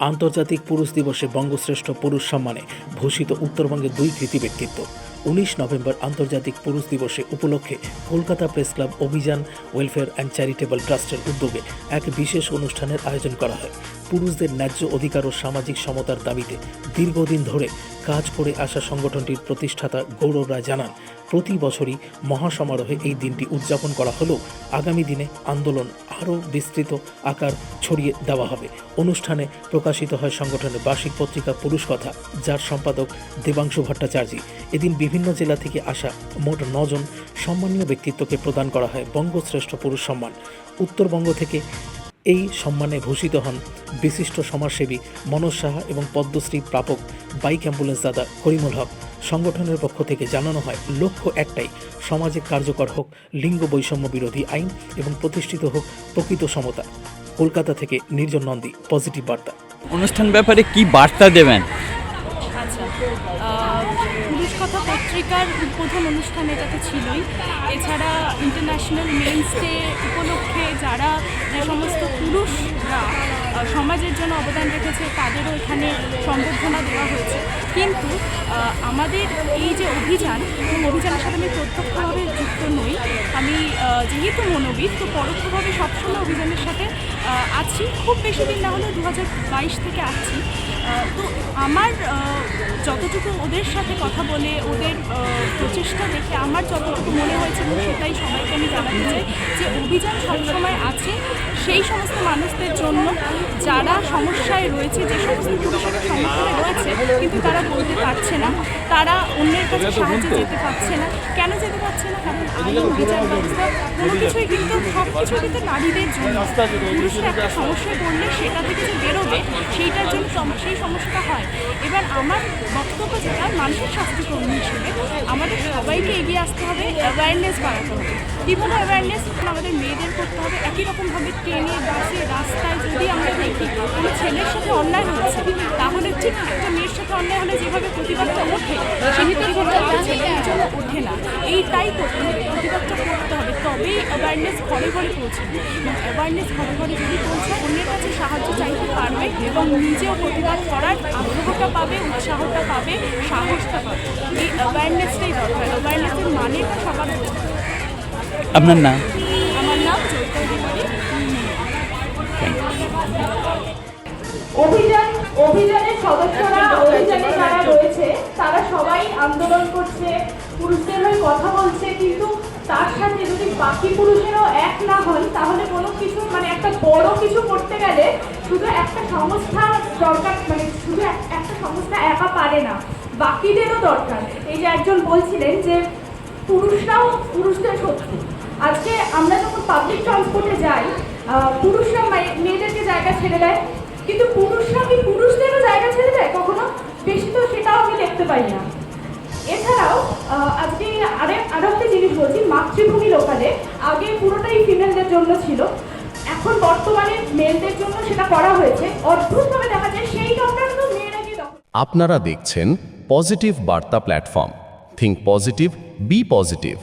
আন্তর্জাতিক পুরুষ দিবসে বঙ্গশ্রেষ্ঠ পুরুষ সম্মানে ভূষিত উত্তরবঙ্গের দুই কৃতি ব্যক্তিত্ব। উনিশ নভেম্বর আন্তর্জাতিক পুরুষ দিবসে উপলক্ষে Kolkata press club Abhiyan welfare and charitable ট্রাস্টের উদ্যোগে এক বিশেষ অনুষ্ঠানের আয়োজন করা হয়। পুরুষদের ন্যায্য অধিকার ও সামাজিক সমতার দাবিতে দীর্ঘদিন ধরে কাজ করে আসা সংগঠনটির প্রতিষ্ঠাতা গৌরব রায় জানান, প্রতি বছরই মহাসমারোহে এই দিনটি উদযাপন করা হলেও আগামী দিনে আন্দোলন আরও বিস্তৃত আকার ছড়িয়ে দেওয়া হবে। অনুষ্ঠানে প্রকাশিত হয় সংগঠনের বার্ষিক পত্রিকা পুরুষ কথা, যার সম্পাদক দেবাংশু ভট্টাচার্য। এদিন বিভিন্ন জেলা থেকে আসা মোট নজন সম্মানীয় ব্যক্তিত্বকে প্রদান করা হয় বঙ্গশ্রেষ্ঠ পুরুষ সম্মান। উত্তরবঙ্গ থেকে এই সম্মানে ভূষিত হন বিশিষ্ট সমাজসেবী মনোজ সাহা এবং পদ্মশ্রী প্রাপক বাইক অ্যাম্বুলেন্স দাদা করিমুল হক। সংগঠনের পক্ষ থেকে জানানো হয়, লক্ষ্য একটাই, সমাজে কার্যকর হোক লিঙ্গ বৈষম্য বিরোধী আইন এবং প্রতিষ্ঠিত হোক প্রকৃত সমতা। কলকাতা থেকে নির্জন নন্দী, পজিটিভ বার্তা। অনুষ্ঠান ব্যাপারে কি বার্তা দেবেন? কথা প্রথম অনুষ্ঠান এটা তো ছিলই। এছাড়া ইন্টারন্যাশনাল মেন্স ডে উপলক্ষে যারা যে সমস্ত পুরুষরা সমাজের জন্য অবদান রেখেছে, তাদেরও এখানে সম্বর্ধনা দেওয়া হয়েছে। কিন্তু আমাদের এই যে অভিযান, এবং অভিযানের সাথে আমি প্রত্যক্ষভাবে যুক্ত নই। আমি যেহেতু মনোবিদ, তো পরোক্ষভাবে সবসময় অভিযানের সাথে আছি। খুব বেশি দিন না হলেও দু থেকে আছি। তো আমার যতটুকু ওদের সাথে কথা বলে ওদের প্রচেষ্টা দেখে আমার যতটুকু মনে হয়েছে এবং সেটাই সবাইকে আমি জানাতে চাই যে অভিযান সবসময় আছে। সেই সমস্ত মানুষদের জন্য যারা সমস্যায় রয়েছে যে সমস্ত পুরুষেরা সমস্যায় রয়েছে কিন্তু তারা বলতে পারছে না। তারা অন্যের কাছে সাহায্যে যেতে পারছে না। কেন যেতে পারছে না? কারণ আইন বিচার ব্যবস্থা কোনো কিছুই কিন্তু সব কিছু কিন্তু নারীদের জন্য। পুরুষরা একটা সমস্যায় পড়লে সেটা থেকে যে বেরোবে সেইটার জন্য সেই সমস্যাটা হয়। এবার আমার বক্তব্য যেটা, মানসিক স্বাস্থ্য কর্মী হিসেবে আমাদের সবাইকে এগিয়ে আসতে হবে অ্যাওয়ারনেস বাড়াতে হবে। কীভাবে অ্যাওয়ারনেস আমাদের মেয়েদের করতে হবে। একই রকমভাবে ট্রেনে, বাসে, রাস্তায় যদি আমরা দেখি কোনো ছেলের সাথে অন্যায় হচ্ছে, তাহলে ঠিক একটা মেয়ের সাথে অন্যায় হলে যেভাবে প্রতিবাদটা ওঠে, সেই প্রতিবাদটা জন্য ওঠে না। এইটাই করতে হবে প্রতিবাদটা করতে হবে। তবেই অ্যাওয়ারনেস ঘরে ঘরে পৌঁছবে। এবং অ্যাওয়ারনেস ঘরে ঘরে যদি পৌঁছায় অন্যের কাছে সাহায্য চাইতে পারবে এবং নিজেও প্রতিবাদ করার আগ্রহটা পাবে উৎসাহটা পাবে সাহসটা পাবে। এই অ্যাওয়ারনেসটাই দরকার। অ্যাওয়ারনেসের মানেটা সবার আপনার নাম? আমার নাম অভিযান অভিযানের সদস্যরা তারা সবাই আন্দোলন করছে, পুরুষদের হয়ে কথা বলছে, কিন্তু তার সাথে যদি বাকি পুরুষেরও এক না হন, তাহলে কোনো কিছু মানে একটা বড় কিছু করতে গেলে শুধু একটা সংস্থা দরকার মানে শুধু এক- একটা সংস্থা একা পারে না, বাকিদেরও দরকার। এই যে একজন বলছিলেন যে পুরুষরাও, পুরুষদের জন্য ছিল। এখন বর্তমানে মেয়েদের জন্য সেটা করা হয়েছে। অদ্ভুতভাবে দেখা যায় সেই জবটা মেয়েরা গিয়ে আপনারা দেখছেন পজিটিভ বার্তা platform. Think positive be positive